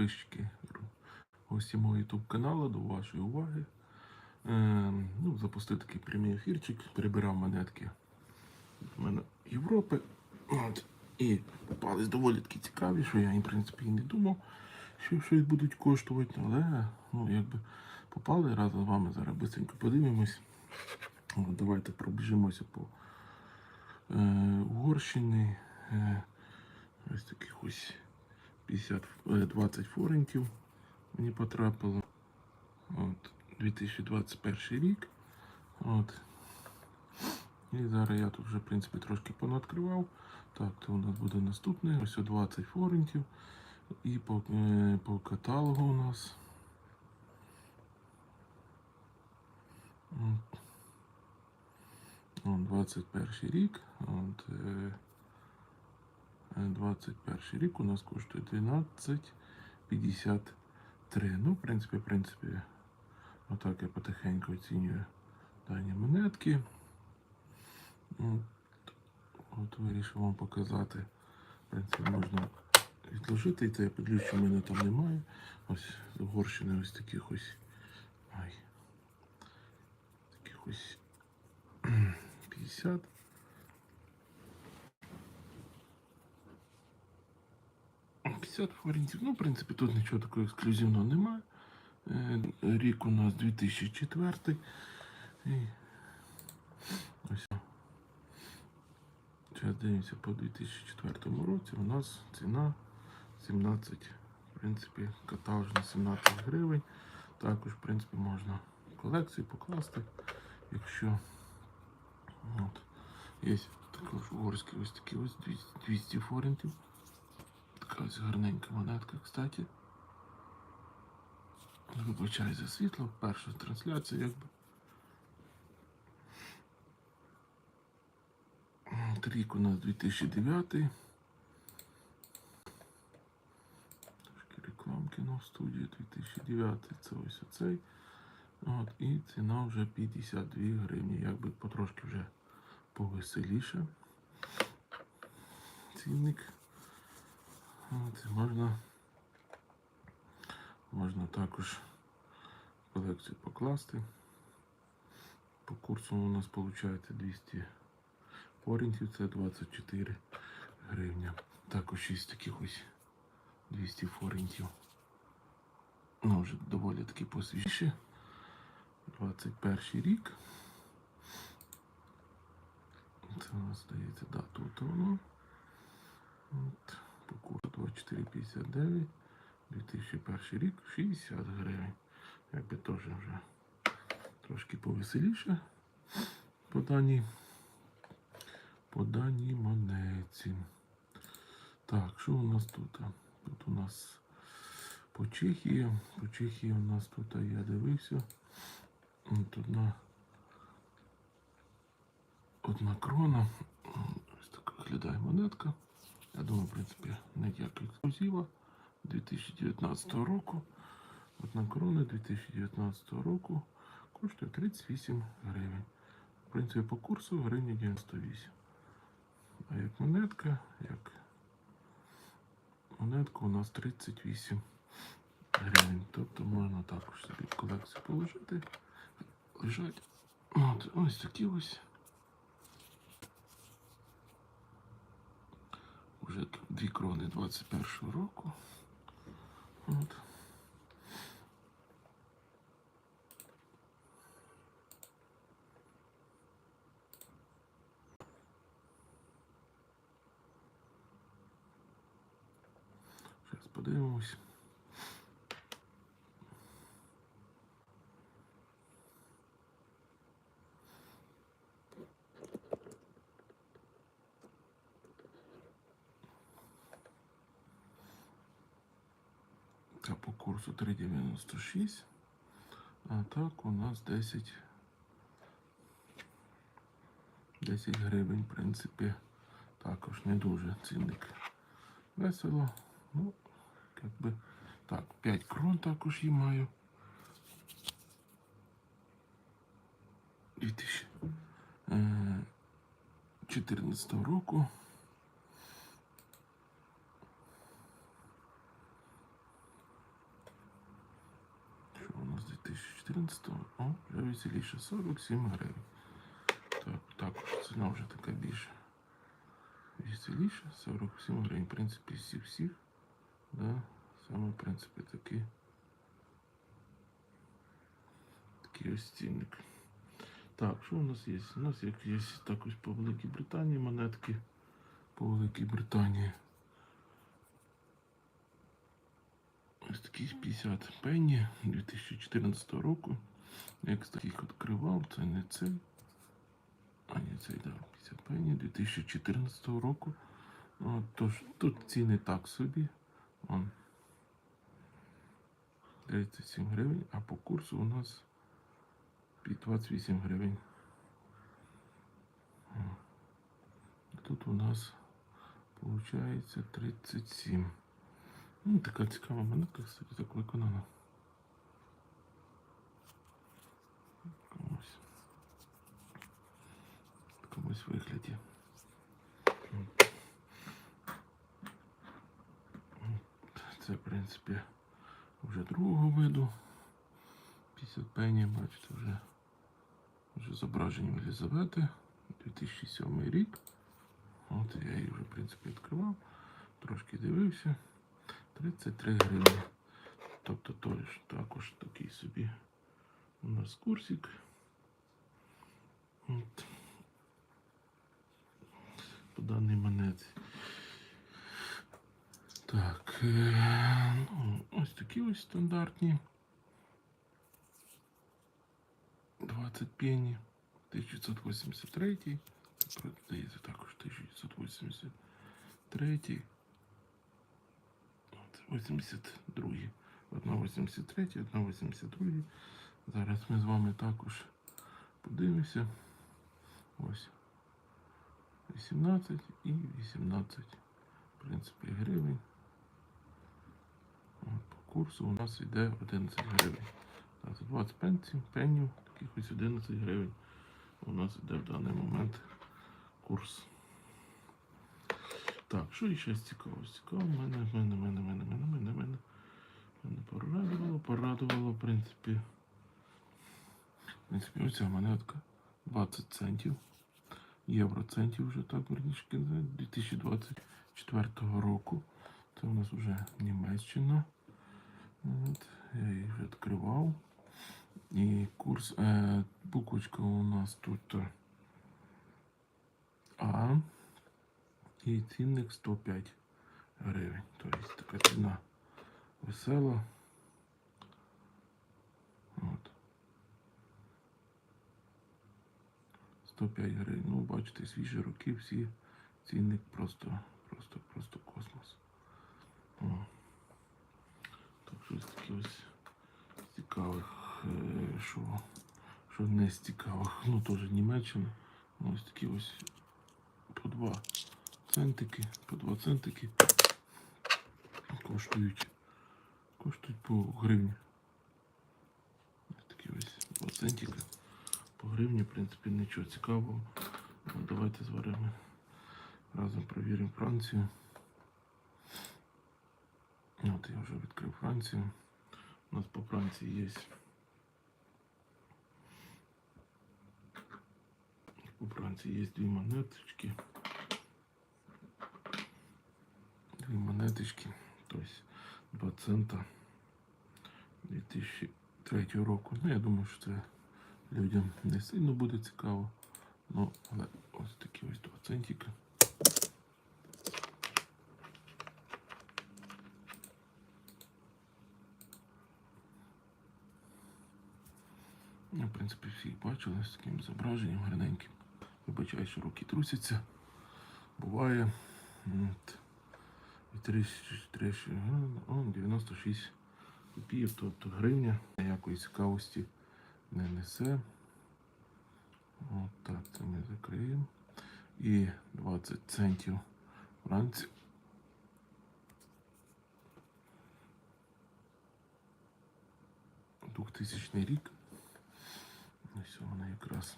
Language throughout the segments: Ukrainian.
підписчики, гості мого YouTube каналу, до вашої уваги. Е, ну, запустив такий прямий ефірчик, перебирав монетки в мене Європи. От, і попались доволі такі цікаві, що я, в принципі, і не думав, що щось будуть коштувати, але ну, якби попали разом з вами зараз быстренько подивимось. От, давайте пробіжимося по е, Угорщини. Е, ось таких ось 50, е, 20 форентів мені потрапило. От, 2021 рік. От. І зараз я тут вже, в принципі, трошки понадкривав. Так, то у нас буде наступний. Ось 20 форентів. І по, е, по каталогу у нас. От. От, 21 рік. От, е, 21 рік у нас коштує 12,53. Ну, в принципі, в принципі, отак я потихеньку оцінюю дані монетки. От, от вирішив вам показати. В принципі, можна відложити, і це я в мене там немає. Ось з Угорщини ось таких ось. Ай. Таких ось 50. 50 форінтів. Ну, в принципі, тут нічого такого ексклюзивного немає. Е, Рік у нас 2004. І ось. Зараз дивимося по 2004 році. У нас ціна 17. В принципі, каталж на 17 гривень. Також, в принципі, можна колекцію покласти, якщо от. є також угорські ось такі ось 200, 200 форентів. Така ось гарненька монетка, кстати. Вибачаю за світло, перша трансляція якби. Рік у нас 2009. Трошки рекламки на студії 2009. Це ось оцей. От, і ціна вже 52 гривні. Якби потрошки вже повеселіше. Цінник. От, можна, можна також колекцію покласти. По курсу у нас виходить 200 форінтів, це 24 гривня. Також шість таких ось 200 форінтів. Ну, вже доволі таки посвіжі. 21 рік. Це у нас здається, да, тут воно. От, по курсу 24,59. 2001 рік 60 гривень. Якби теж вже трошки повеселіше по даній, по даній монеті. Так, що у нас тут? Тут у нас по Чехії. По Чехії у нас тут я дивився. От одна одна крона. Ось так виглядає монетка. Я думаю, в принципі, не як ексклюзива 2019 року. Одна крона 2019 року коштує 38 гривень. В принципі, по курсу гривні 98. А як монетка, як монетка у нас 38 гривень. Тобто можна також собі колекцію положити. Лежать. От, ось такі ось. Вже дві крони 21 року. От. Зараз подивимось. Та по курсу 3,96. А так у нас 10. 10 гривень, в принципі, також не дуже цінник. Весело. Ну, якби. Так, 5 крон також її маю. 2014 року. 2014 о, вже веселіше. 47 гривень. Так, також ціна вже така більше. Веселіше, 47 гривень. В принципі, всі всіх. Да, саме, в принципі, такі. Такий ось цінник. Так, що у нас є? У нас як є також по Великій Британії монетки. По Великій Британії. Ось такі 50 пенні 2014 року. Я, кстати, їх відкривав, це не цей. А ні, цей, да, 50 пенні 2014 року. От, тож, тут ціни так собі. Вон. 37 гривень, а по курсу у нас під 28 гривень. Тут у нас получається 37. Ну, така цікава монетка, кстати, так виконана. Комусь. В вигляді. Це, в принципі, вже другого виду. 50 пені, бачите, вже, вже зображення Елізавети. 2007 рік. От я її вже, в принципі, відкривав. Трошки дивився. 33 гривні. Тобто тож, також такий собі у нас курсик. От. По даній монеті. Так, е, ну, ось такі ось стандартні. 20 пені. 1983. Здається, також 1983. От, 82. Одна 83, одна 82. Зараз ми з вами також подивимося. Ось. 18 і 18. В принципі, гривень. От, по курсу у нас йде 11 гривень. За 20 пенсів, пенів, таких ось 11 гривень. У нас йде в даний момент курс. Так, що ще цікаво? Цікаво, мене, мене, мене, мене, мене, мене, мене. Мене порадувало, порадувало, в принципі. В принципі, оця монетка 20 центів. Євроцентів вже так верніше 2024 року. Це у нас вже Німеччина. От, я її вже відкривав. І курс, е, буквочка у нас тут е, А. І цінник 105 гривень. Тобто така ціна весела. От. 105 гривень. Ну, бачите, свіжі роки, всі цінник просто, просто, просто космос. О. Так, щось таке ось цікавих, е, що, що не з цікавих. Ну, теж Німеччина. Ну, ось такі ось по 2 центики, по 2 центики коштують. Коштують по гривні. Такі ось 2 центика. По гривні, в принципі, нічого цікавого. Ну, давайте з вами разом перевіримо Францію. От я вже відкрив Францію. У нас по Франції є. По Франції є дві монеточки. Дві монеточки. Тобто 2 цента 2003 року. Ну, я думаю, що це людям не сильно буде цікаво. Ну, але ось такі ось 2 центика. Ну, в принципі, всі бачили з таким зображенням гарненьким. Вибачаю, що руки трусяться. Буває. От. І 30, о, 96 копійок, тобто гривня ніякої цікавості не несе. От так, це ми закриємо. І 20 центів вранці. Двохтисячний рік. Ось вона якраз.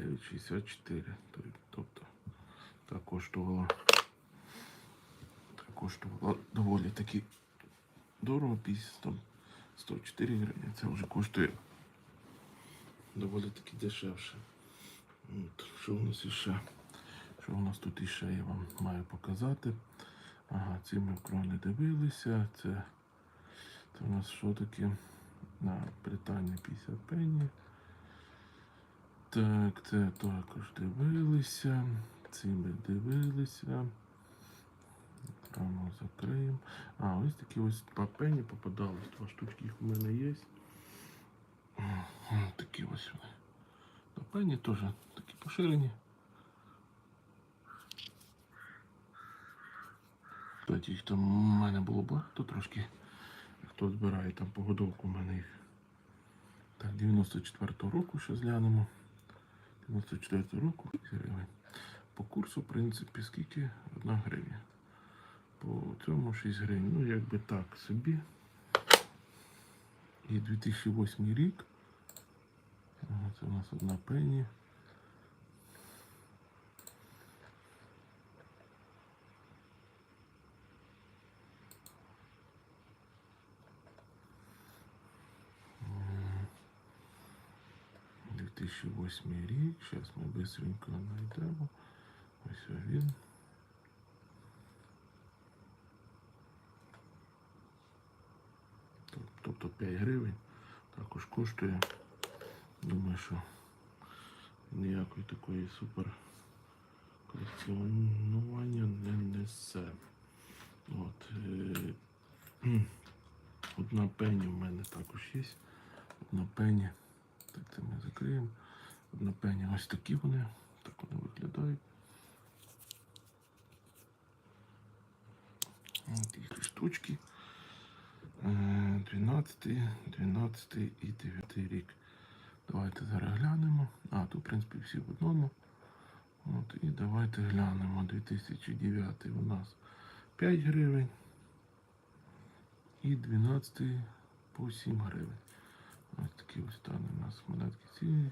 Дев'ять шістдесят чотири. Тобто так коштувала коштувала доволі таки дорого, 50, там 104 гривні. Це вже коштує доволі таки дешевше. От, що у нас іще? Що у нас тут іще я вам маю показати? Ага, ці ми крони дивилися. Це, це у нас що таке? На Британія 50 пенні. Так, це також дивилися. Ці ми дивилися. Рано закриємо. А, ось такі ось два пені попадались. Два штучки їх у мене є. Такі ось вони. Два пені теж такі поширені. Кстати, їх там у мене було багато трошки. Хто збирає там погодовку, у мене їх. Так, 94-го року ще зглянемо. 94 року 6 гривень. По курсу, в принципі, скільки? 1 гривня. По цьому 6 гривень. Ну, якби так собі. І 2008 рік. Це у нас одна пені. 2008 рік. Зараз ми быстренько знайдемо. Ось він. Тоб- Тобто 5 гривень також коштує. Думаю, що ніякої такої супер колекціонування не несе. От, е, одна пені в мене також є. Одна пені. Так це ми закриємо. Пені ось такі вони. Так вони виглядають. Такі штучки. Е, 12, 12 і 9 рік. Давайте зараз глянемо. А, тут, в принципі, всі в одному. От, і давайте глянемо. 2009 у нас 5 гривень. І 12 по 7 гривень. Ось такі ось стане у нас монетки ці.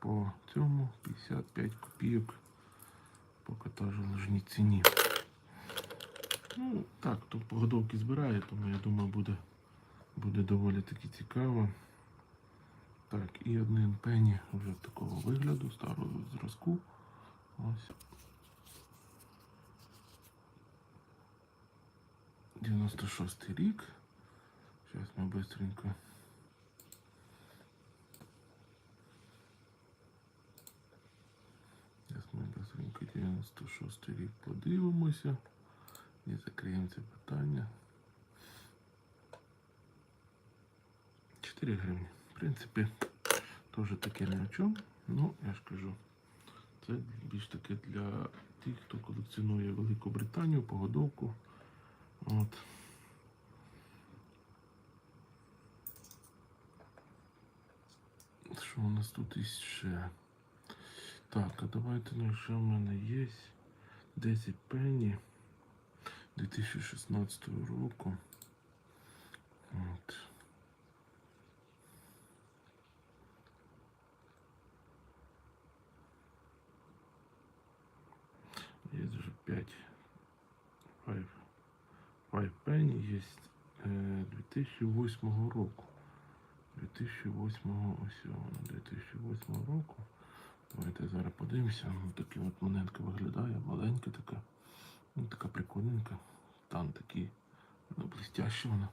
По цьому 55 копійок по катажу ціні. Ну, так, тут погодовки збирає, тому я думаю, буде, буде доволі таки цікаво. Так, і один пені вже такого вигляду, старого зразку. Ось. 96 рік. Зараз ми быстренько. Зараз ми быстренько 96 рік подивимося. І закриємо це питання. 4 гривні. В принципі, теж таке ні о чому. Ну, я ж кажу, це більш таки для тих, хто колекціонує Велику Британію, погодовку. От. Що у нас тут іще? Так, а давайте, ну, що в мене є? 10 пенні 2016 року. От. Є вже 5 5 5 пенні є е, 2008 року. 2008 ось воно 2008 року. Давайте зараз подивимося. Такі от монетка виглядає, маленька така. Ну, така прикольненька. Там такі ну, блестяща вона.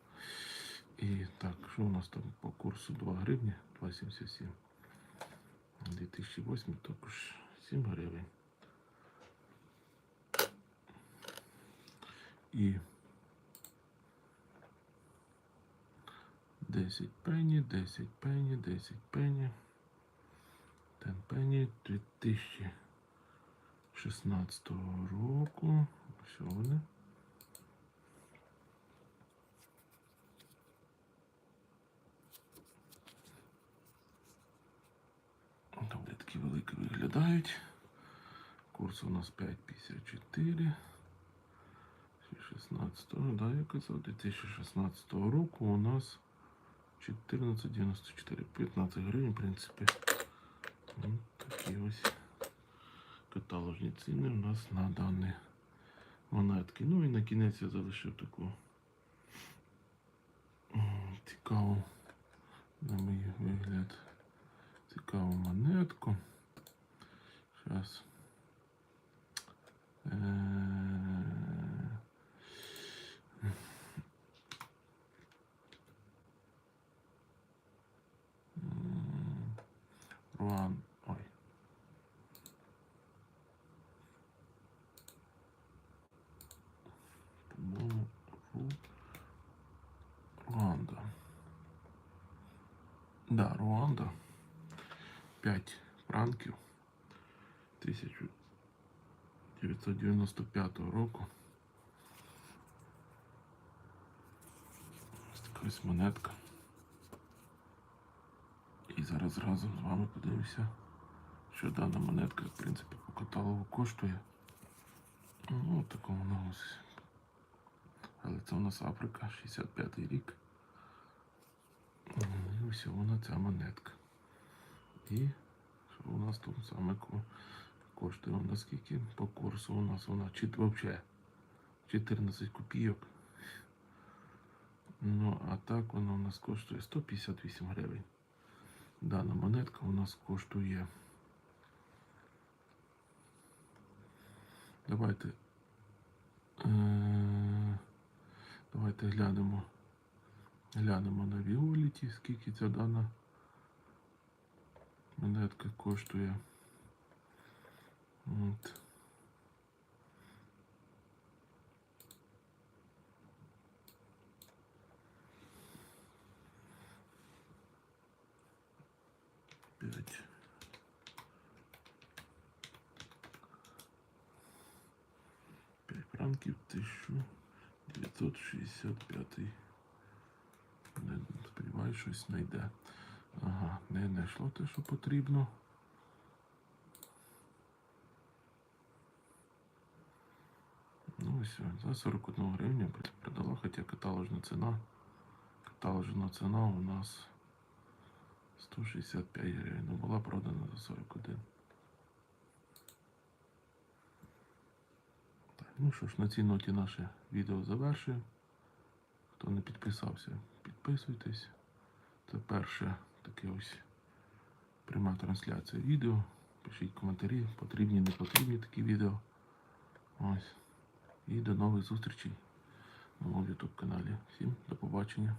І так, що у нас там по курсу 2 гривні, 2,77. 2008 також 7 гривень. І 10 пені, 10 пені, 10 пені. 10 пені 2016 року. Що вони? Доволі такі великі виглядають. Курс у нас 5,54. 16, да, я казав, 2016 року у нас 14,94, 15 гривень, в принципі. Ну, такі ось каталожні ціни у нас на дані монетки. Ну і на кінець я залишив таку цікаву, на мій вигляд, цікаву монетку. Зараз. Руан. Да, Руанда. 5 франків 1995 року. Ось така монетка. І зараз разом з вами подивимося, що дана монетка, в принципі, по каталогу коштує. Ну, така вона ось. Але це у нас Африка, 65-й рік. Ось вона ця монетка. І що у нас тут саме коштує? У нас скільки по курсу у нас вона взагалі 14 копійок. Ну, а так вона у нас коштує 158 гривень. Дана монетка у нас коштує. Давайте. Е- давайте глянемо. Глянемо на Віоліті, скільки ця дана монетка коштує. От. П'ять. П'ять франків 1965. Сподіваюсь, щось знайде. Ага, не знайшло те, що потрібно. Ну ось за 41 гривню продала, хоча каталожна ціна. Каталожна ціна у нас 165 гривень. Ну, була продана за 41. Так, ну що ж, на цій ноті наше відео завершуємо. Хто не підписався, підписуйтесь. Це перше таке ось пряма трансляція відео. Пишіть коментарі, потрібні, не потрібні такі відео. Ось. І до нових зустрічей на моєму YouTube каналі. Всім до побачення.